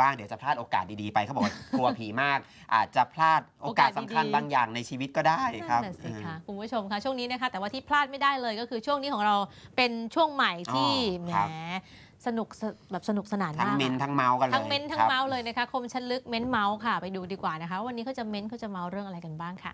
บ้างเดี๋ยวจะพลาดโอกาสดีๆไปเขาบอกว่ากลัวผีมาก อาจจะพลาดโอกาสสำคัญโอกาสดีๆบางอย่างในชีวิตก็ได้ครับนั่นน่ะสิคะคุณผู้ชมคะช่วงนี้นะคะ แต่ว่าที่พลาดไม่ได้เลยก็คือช่วงนี้ของเราเป็นช่วงใหม่ที่อ๋อแหมครับสนุกสแบบสนุกสนานทั้งมากเมนอะทั้งเมาส์กันเลยทั้งเม้นทั้งครับเมาส์เลยนะคะคมชันลึกเม้นเมาส์ค่ะไปดูดีกว่านะคะ วันนี้เขาจะเม้นเขาจะเมาส์เรื่องอะไรกันบ้างค่ะ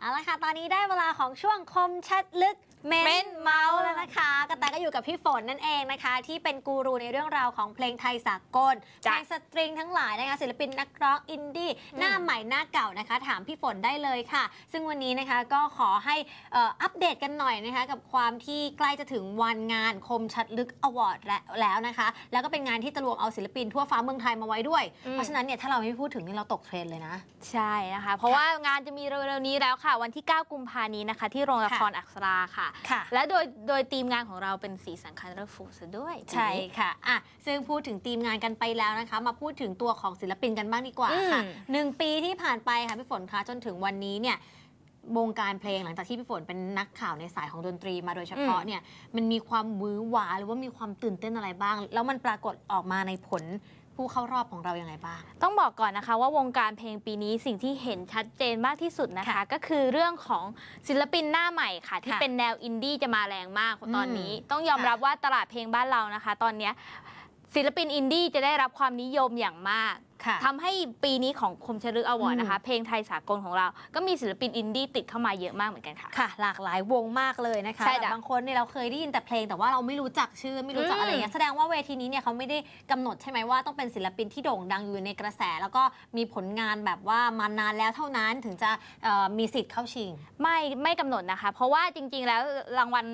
เอาละค่ะ ตอนนี้ได้เวลาของช่วงคมชัดลึกเมเม้นนเมาส์แล้วนะคะกระแตก็อยู่กับพี่ฝนนั่นเองนะคะ ที่เป็นกูรูในเรื่องราวของเพลงไทยสากลเพจ้ะลงสตริงทั้งหลายนะคะศิลปินนักร้องอินดี้หน้าใหม่หน้าเก่านะคะ ถามพี่ฝนได้เลยค่ะ ซึ่งวันนี้นะคะก็ขอให้เอ่ออัปเดตกันหน่อยนะคะ กับความที่ใกล้จะถึงวันงานคมชัดลึกอวอร์ดแล้วนะคะ แล้วก็เป็นงานที่จะรวมเอาศิลปินทั่วฟ้าเมืองไทยมาไว้ด้วยอืมเพราะฉะนั้นเนี่ยถ้าเราไม่พูดถึงนี่เราตกเทรนด์เลยนะ ใช่นะคะ เพราะว่างานจะมีเร็วๆนี้แล้วค่ะวันที่ 9 กุมภานี้นะคะ ที่โรงละครอักษราค่ะ ค่ะ และโดยโดยทีมงานของเราเป็นสีสันคันเรฟูซะด้วยใช่ค่ะอะ ซึ่งพูดถึงทีมงานกันไปแล้วนะคะ มาพูดถึงตัวของศิลปินกันบ้างดีกว่าค่ะอืมหนึ่งปีที่ผ่านไปค่ะพี่ฝนคะจนถึงวันนี้เนี่ยวงการเพลงหลังจากที่พี่ฝนเป็นนักข่าวในสายของดนตรีมาโดยเฉพาะเนี่ยมันมีความหวือหวาหรือว่ามีความตื่นเต้นอะไรบ้าง แล้วมันปรากฏออกมาในผล ผู้เข้ารอบของเรายังไงบ้าง ต้องบอกก่อนนะคะว่าวงการเพลงปีนี้สิ่งที่เห็นชัดเจนมากที่สุดนะคะค่ะก็คือเรื่องของศิลปินหน้าใหม่ค่ะ ที่ค่ะเป็นแนวอินดี้จะมาแรงมากตอนนี้อืมต้องยอมค่ะรับว่าตลาดเพลงบ้านเรานะคะ ตอนเนี้ย ศิลปินอินดี้จะได้รับความนิยมอย่างมากค่ะทำให้ปีนี้ของคมชลึกอวอร์ดอืมนะคะ เพลงไทยสากลของเรา ก็มีศิลปินอินดี้ติดเข้ามาเยอะมากเหมือนกันค่ะ ค่ะ หลากหลายวงมากเลยนะคะใช่แบบจ้ะบางคนเนี่ยเราเคยได้ยินแต่เพลงแต่ว่าเราไม่รู้จักชื่อไม่รู้จักอืมอะไรเงี้ยแสดงว่าเวทีนี้เนี่ยเขาไม่ได้กำหนดใช่ไหมว่าต้องเป็นศิลปินที่โด่งดังอยู่ในกระแส แล้วก็มีผลงานแบบว่ามานานแล้วเท่านั้นถึงจะเอ่อมีสิทธิ์เข้าชิง ไม่ไม่กำหนดนะคะ เพราะว่าจริงๆแล้วรางวัล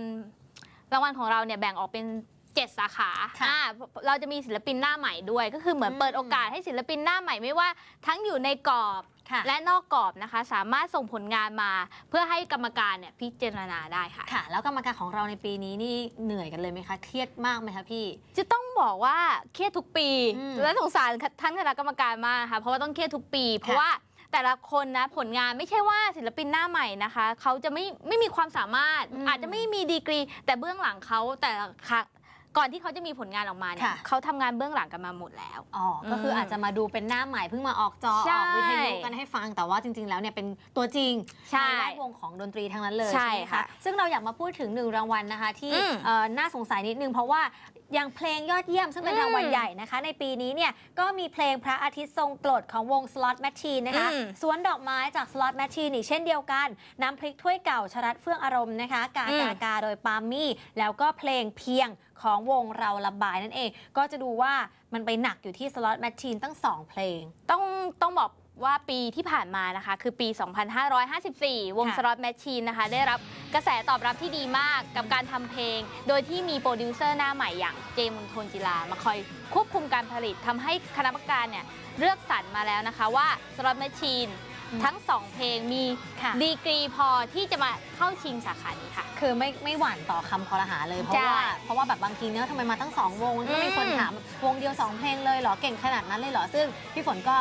รางวัลของเราเนี่ยแบ่งออกเป็น 7 สาขาค่ะอ่าเราจะมีศิลปินหน้าใหม่ด้วย ก็คือเหมือนอืม เปิดโอกาสให้ศิลปินหน้าใหม่ไม่ว่า ทั้งอยู่ในกรอบค่ะและนอกกรอบนะคะ สามารถส่งผลงานมา เพื่อให้กรรมการเนี่ยพิจารณาได้ค่ะ ค่ะ แล้วกรรมการของเราในปีนี้นี่เหนื่อยกันเลยไหมคะเครียดมากไหมคะพี่ จะต้องบอกว่าเครียดทุกปี อืมและสงสารท่านคณะกรรมการมากนะคะเพราะว่าต้องเครียดทุกปี เพราะว่าแต่ละคนนะผลงานไม่ใช่ว่าศิลปินหน้าใหม่นะคะ เขาจะไม่ไม่มีความสามารถ อืมอาจจะไม่มีดีกรี แต่เบื้องหลังเขาแต่ละครั้ง ก่อนที่เขาจะมีผลงานออกมาเนี่ยค่ะ เขาทำงานเบื้องหลังกันมาหมดแล้ว อ๋อ ก็คือมอาจจะมาดูเป็นหน้าใหม่เพิ่งมาออกจอใช่ออกวิทยุกันให้ฟังแต่ว่าจริง ๆ แล้วเนี่ยเป็นตัวจริงใช่แวดวงของดนตรีทั้งนั้นเลยใช่ไหมค่ะซึ่งเราอยากมาพูดถึงหนึ่งรางวัลนะคะ ที่อืมเอ่อน่าสงสัยนิดนึงเพราะว่าอย่างเพลงยอดเยี่ยมซึ่งเป็นอืมรางวัลใหญ่นะคะ ในปีนี้เนี่ยก็มีเพลงพระอาทิตย์ทรงกรดของวง Slot Machine นะคะอืม สวนดอกไม้จาก Slot Machine อีกเช่นเดียวกันน้ำพริกถ้วยเก่าชรัดเฟื่องอารมณ์นะคะ กากากาโดยปามี่แล้วก็เพลงเพียง ของวงเราระบายนั่นเอง ก็จะดูว่ามันไปหนักอยู่ที่ Slot Machine ตั้งสองเพลง ต้องต้องบอกว่าปีที่ผ่านมานะคะ คือปี 2554 วงค่ะสล็อตแมชชีนนะคะ ได้รับกระแสตอบรับที่ดีมากกับการทำเพลง โดยที่มีโปรดิวเซอร์หน้าใหม่อย่างเจมส์มณฑลจิลา มาคอยควบคุมการผลิตทำให้คณะกรรมการเนี่ยเลือกสรรมาแล้วนะคะว่าสล็อตแมชชีนอืม ทั้ง 2 เพลงมีค่ะ ดีกรีพอที่จะมาเข้าชิงสาขานี้ค่ะ คือไม่ไม่หวั่นต่อคำคอรหาเลยเพราะใช่ว่าเพราะว่าแบบบางทีเนื้อะทำไมมาตั้งสองวงมันก็มีอืมคนถามวงเดียวสองเพลงเลยเหรอเก่งขนาดนั้นเลยเหรอซึ่งพี่ฝนก็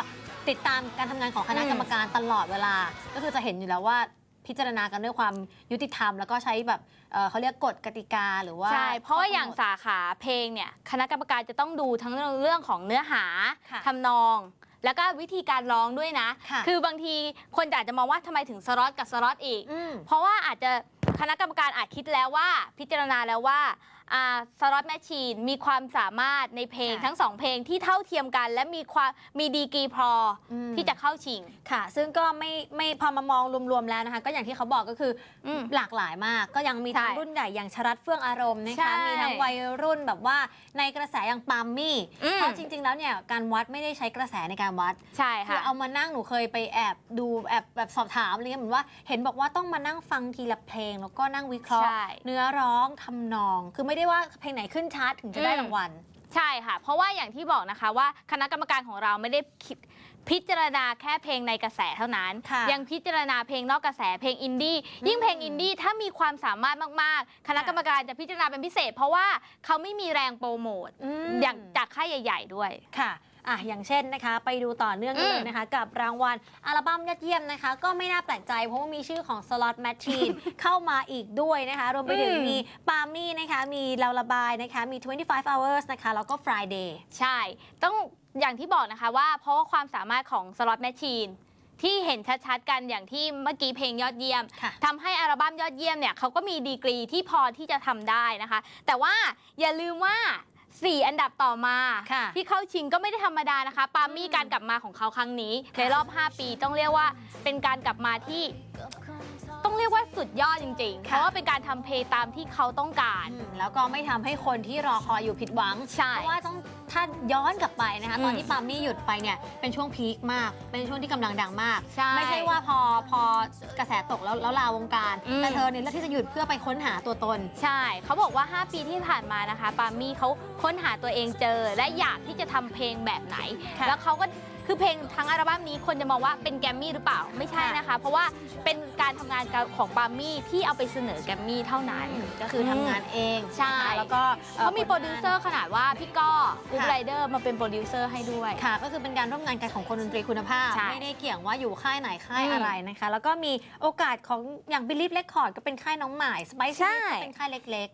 ติดตามการทำงานของคณะกรรมการตลอดเวลา ก็คือจะเห็นอยู่แล้วว่าพิจารณากันด้วยความยุติธรรม แล้วก็ใช้แบบเอ่อเขาเรียกกฎกติกาหรือว่าใช่ เพราะว่าอย่างข้กำหนด สาขาเพลงเนี่ยคณะกรรมการจะต้องดูทั้งเรื่องของเนื้อหาค่ะ ทำนอง แล้วก็วิธีการร้องด้วยนะ ค่ะคือบางทีคนอาจจะมองว่าทำไมถึงสล็อตกับสล็อตอีกอืมเพราะว่าอาจจะคณะกรรมการอาจคิดแล้วว่าพิจารณาแล้วว่า สล็อตแมชชีนมีความสามารถในเพลงค่ะทั้งสองเพลงที่เท่าเทียมกัน และมีความมีดีกรีพออมที่จะเข้าชิงค่ะ ซึ่งก็ไม่ไม่พอมามองรวมๆแล้วนะคะ ก็อย่างที่เขาบอกก็คืออมหลากหลายมาก ก็ยังมีทั้งใช่รุ่นใหญ่อย่างชรัดเฟื่องอารมณ์นะใช่คะมีทั้งวัยรุ่นแบบว่าในกระแสอย่างปามมี่อืมเพราะจริง ๆ แล้วเนี่ยการวัดไม่ได้ใช้กระแสในการวัดใช่คือค่ะเอามานั่งหนูเคยไปแอบดูแอบแบบสอบถามอะไรเงี้ยเหมือนว่าเห็นบอกว่าต้องมานั่งฟังทีละเพลง แล้วก็นั่งวิเคราะห์ใช่เนื้อร้องทำนองคือไม่ได้ว่าเพลงไหนขึ้นชาร์ตถึงจะได้อืมรางวัล ใช่ค่ะ เพราะว่าอย่างที่บอกนะคะว่าคณะกรรมการของเราไม่ได้คิดพิจารณาแค่เพลงในกระแสเท่านั้น ค่ะยังพิจารณาเพลงนอกกระแสเพลงอินดี้ยิ่งเพลงอินดี้ถ้ามีความสามารถมากๆ คณะกรรมการจะพิจารณาเป็นพิเศษ เพราะว่าเขาไม่มีแรงโปรโมทอืม อย่างจากค่ายใหญ่ ๆ ด้วย ค่ะ อะอย่างเช่นนะคะ ไปดูต่อเนื่องกันเลยนะคะ กับรางวัลอัลบั้มยอดเยี่ยมนะคะ ก็ไม่น่าแปลกใจเพราะว่ามีชื่อของ Slot Machine เข้ามาอีกด้วยนะคะ รวมไปถึงอืมมีปาล์มมี่นะคะ มีเราระบายนะคะ มี 25 hours นะคะ แล้วก็ Friday ใช่ ต้องอย่างที่บอกนะคะว่าเพราะว่าความสามารถของสล็อตแมชชีนที่เห็นชัดๆกันอย่างที่เมื่อกี้เพลงยอดเยี่ยมค่ะทำให้อัลบั้มยอดเยี่ยมเนี่ยเขาก็มีดีกรีที่พอที่จะทำได้นะคะ แต่ว่าอย่าลืมว่า 4 อันดับต่อมา ค่ะที่เข้าชิงก็ไม่ได้ธรรมดานะคะ ปามี่การกลับมาของเขาครั้งนี้ ในรอบ 5 ปีต้องเรียกว่าเป็นการกลับมาที่ ต้องเรียกว่าสุดยอดจริงๆ เพค่ะ ราะว่าเป็นการทำเพลงตามที่เขาต้องการ อืมแล้วก็ไม่ทำให้คนที่รอคอยอยู่ผิดหวัง ใช่ เพราะว่าต้องถ้าย้อนกลับไปนะคะ ตอนอืมที่ปาล์มมี่หยุดไปเนี่ยเป็นช่วงพีคมาก เป็นช่วงที่กำลังดังมาก ใช่ไม่ใช่ว่าพอพอกระแสตกแล้วแล้วลาวงการ อืม แต่เธอเนี่ยเลือกที่จะหยุดเพื่อไปค้นหาตัวตน ใช่ เขาบอกว่า 5 ปีที่ผ่านมานะคะ ปามี่เขาค้นหาตัวเองเจอ และอยากที่จะทำเพลงแบบไหน ค่ะแล้วเขาก็คือเพลงทั้งอัลบั้มนี้คนจะมองว่าเป็นแกรมมี่หรือเปล่าไม่ใช่นะคะ เพราะว่าเป็นการทำงานของปามี่ที่เอาไปเสนอแกรมมี่เท่านั้น ก็คือทำงานเองใช่นะคะแล้วก็อ่อเขามีโปรดิวเซอร์ขนาดว่าพี่ก้อกุ๊กค่ะไรเดอร์มาเป็นโปรดิวเซอร์ให้ด้วยค่ะ ก็คือเป็นการร่วมงานกันของคนดนตรีคุณภาพใช่ไม่ได้เกี่ยงว่าอยู่ค่ายไหนค่ายอืมอะไรนะคะ แล้วก็มีโอกาสของอย่าง Believe Record ก็เป็นค่ายน้องใหม่ Spice ใช่ก็เป็นค่ายเล็ก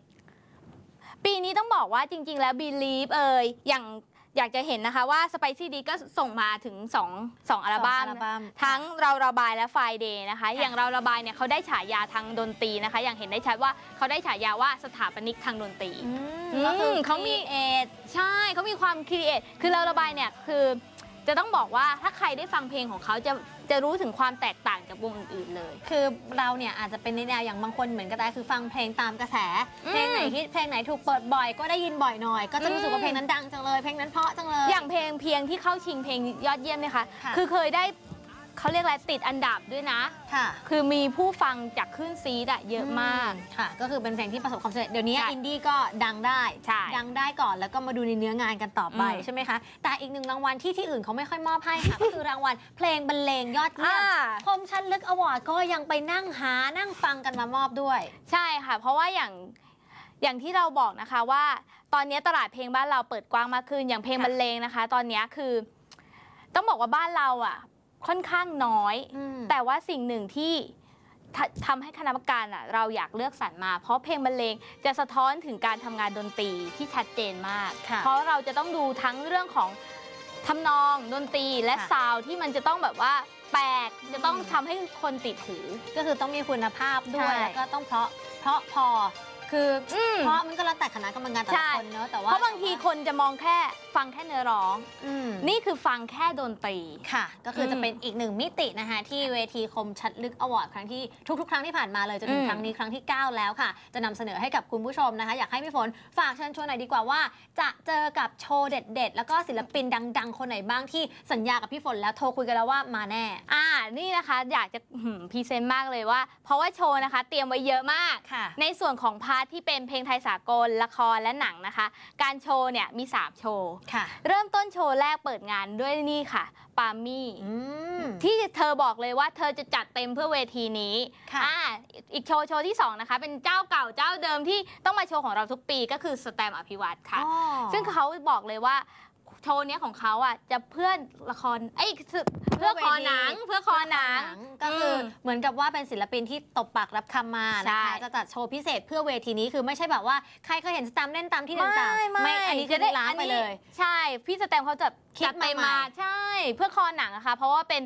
ปีนี้ต้องบอกว่าจริง ๆ แล้ว Believe เอ่ยอย่าง อยากจะเห็นนะคะว่า Spicy D ก็ส่งมาถึง2 2อัลบั้มสองอัลบั้ม ทั้งเราระบายและ Friday นะคะค่ะอย่างเราระบายเนี่ยเขาได้ฉายาทางดนตรีนะคะ อย่างเห็นได้ชัดว่าเขาได้ฉายาว่าสถาปนิกทางดนตรีๆอืมอืมก็คือเขามี เอท ใช่เขามีความครีเอทคือเราระบายเนี่ยคือจะต้องบอกว่าถ้าใครได้ฟังเพลงของเขาจะ จะรู้ถึงความแตกต่างจากวงอื่นๆเลย คือเราเนี่ยอาจจะเป็นในแนวอย่างบางคนเหมือนกันแต่คือฟังเพลงตามกระแส อืม เพลงไหนฮิตเพลงไหนถูกเปิดบ่อยก็ได้ยินบ่อยหน่อย ก็จะรู้สึกว่าเพลงนั้นดังจังเลยเพลงนั้นเพราะจังเลย อย่างเพลงเพียงที่เข้าชิงเพลงยอดเยี่ยมเนี่ยค่ะ ค่ะ คือเคยได้ เขาเรียกอะไรติดอันดับด้วยนะ ค่ะ คือมีผู้ฟังจากขึ้นซีดอะเยอะมาก ค่ะ ก็คือเป็นเพลงที่ประสบความสำเร็จเดี๋ยวนี้ใช่อินดี้ก็ดังได้ใช่ดังได้ก่อนแล้วก็มาดูในเนื้องานกันต่อไปอืม ใช่ไหมคะ แต่อีกหนึ่งรางวัลที่ที่อื่นเขาไม่ค่อยมอบให้ค่ะ ก็คือรางวัลเพลงบรรเลงยอดเยี่ยมอ่าคมชันลึกอวอร์ดก็ยังไปนั่งหานั่งฟังกันมามอบด้วย ใช่ค่ะ เพราะว่าอย่างอย่างที่เราบอกนะคะว่า ตอนนี้ตลาดเพลงบ้านเราเปิดกว้างมากขึ้นอย่างเพลงค่ะ บรรเลงนะคะ ตอนนี้คือ ต้องบอกว่าบ้านเราอะ ค่อนข้างน้อยอืมแต่ว่าสิ่งหนึ่งที่ททำให้คณะกรรมการอะเราอยากเลือกสรรมา เพราะเพลงบรรเลงจะสะท้อนถึงการทำงานดนตรีที่ชัดเจนมากค่ะเพราะเราจะต้องดูทั้งเรื่องของทำนองดนตรีและค่ะซาวด์ที่มันจะต้องแบบว่าแปลกจะต้องอืมทำให้คนติดหูก็คือต้องมีคุณภาพด้วยใช่แล้วก็ต้องเพราะเพราะพอ คือออืมเพราะมันก็แล้วแต่คณะกรรมการแต่ใช่ละคนเนอะแต่ว่าเพราะบางทีคนจะมองแค่ฟังแค่เนื้อร้อง อืม นี่คือฟังแค่ดนตรี ค่ะ ก็คืออมจะเป็นอีกหนึ่งมิตินะคะที่เวทีคมชัดลึกอวอร์ดครั้งที่ทุกๆ ครั้งที่ผ่านมาเลยจนถึงอืม ครั้งนี้ครั้งที่ 9 แล้วค่ะ จะนำเสนอให้กับคุณผู้ชมนะคะ อยากให้พี่ฝนฝากเชิญชวนหน่อยดีกว่าว่า จะเจอกับโชว์เด็ด ๆ แล้วก็ศิลปินดัง ๆ คนไหนบ้างที่สัญญากับพี่ฝนแล้วโทรคุยกันแล้วว่ามาแน่ อ่า นี่นะคะอยากจะพรีเซนต์มากเลยว่า เพราะว่าโชว์นะคะ เตรียมไว้เยอะมาก ค่ะ ในส่วนของพาร์ทที่เป็นเพลงไทยสากลละครและหนังนะคะ การโชว์เนี่ยมี 3 โชว์ ค่ะ เริ่มต้นโชว์แรกเปิดงานด้วยนี่ค่ะ ปามี่ อืม ที่เธอบอกเลยว่าเธอจะจัดเต็มเพื่อเวทีนี้ค่ะ อ่าอีกโชว์โชว์ที่ 2 นะคะ เป็นเจ้าเก่าเจ้าเดิมที่ต้องมาโชว์ของเราทุกปีก็คือสแตมอภิวัตค่ะ อ๋อ ซึ่งเขาบอกเลยว่า โชว์เนี้ยของเขาอะจะเพื่อละครเอ้ยคือเพื่อคอหนังเพื่อคอหนังก็คืออม เหมือนกับว่าเป็นศิลปินที่ตบปากรับคำมาใช่นะคะจะจัดโชว์พิเศษเพื่อเวทีนี้คือไม่ใช่แบบว่าใครเคยเห็นสแตมป์เล่นตามที่ต่างๆไม่อันนี้คือล้างไปเลย ใช่ พี่สแตมเขาจะคิดจัดเต็มมาใหม่มาใช่ เพื่อคอหนังนะคะเพราะว่าเป็น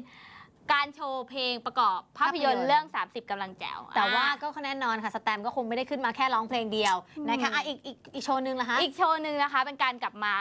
การโชว์เพลงประกอบภาพยนตภาพยนตร์ร์เรื่อง 30กำลังแจ๋วแต่ว่าอ่ก็แน่นอนค่ะสแตมป์ก็คงไม่ได้ขึ้นมาแค่ร้องเพลงเดียวนะคะอืมอะอีกอีกอีกโชว์หนึ่งละคะอีกโชว์หนึ่งนะคะ เป็นการกลับมา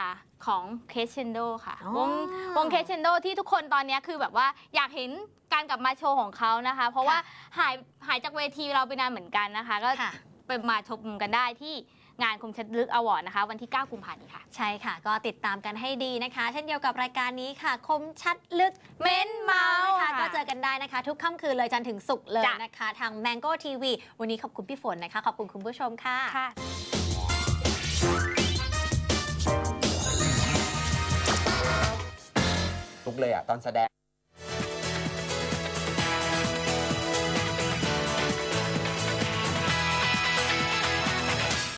ของเคชเชนโดค่ะอ๋อวงวงเคชเชนโดที่ทุกคนตอนเนี้ยคือแบบว่าอยากเห็นการกลับมาโชว์ของเขานะคะ เพราะว่าหายหายจากเวทีเราไปนานเหมือนกันนะคะ ก็ค่ะไปมาชมกันได้ที่ งานคมชัดลึกอวอร์ดนะคะ วันที่ 9 กุมภาพันธ์นี้ค่ะ ใช่ค่ะ ก็ติดตามกันให้ดีนะคะ เช่นเดียวกับรายการนี้ค่ะ คมชัดลึกเม้นเมานะคะค่ะ ก็เจอกันได้นะคะ ทุกค่ำคืนเลยจันทร์ถึงศุกร์เลยจ้ะนะคะ ทาง Mango TV วันนี้ขอบคุณพี่ฝนนะคะ ขอบคุณคุณผู้ชมค่ะค่ะลุกเลยอะ ตอนแสดง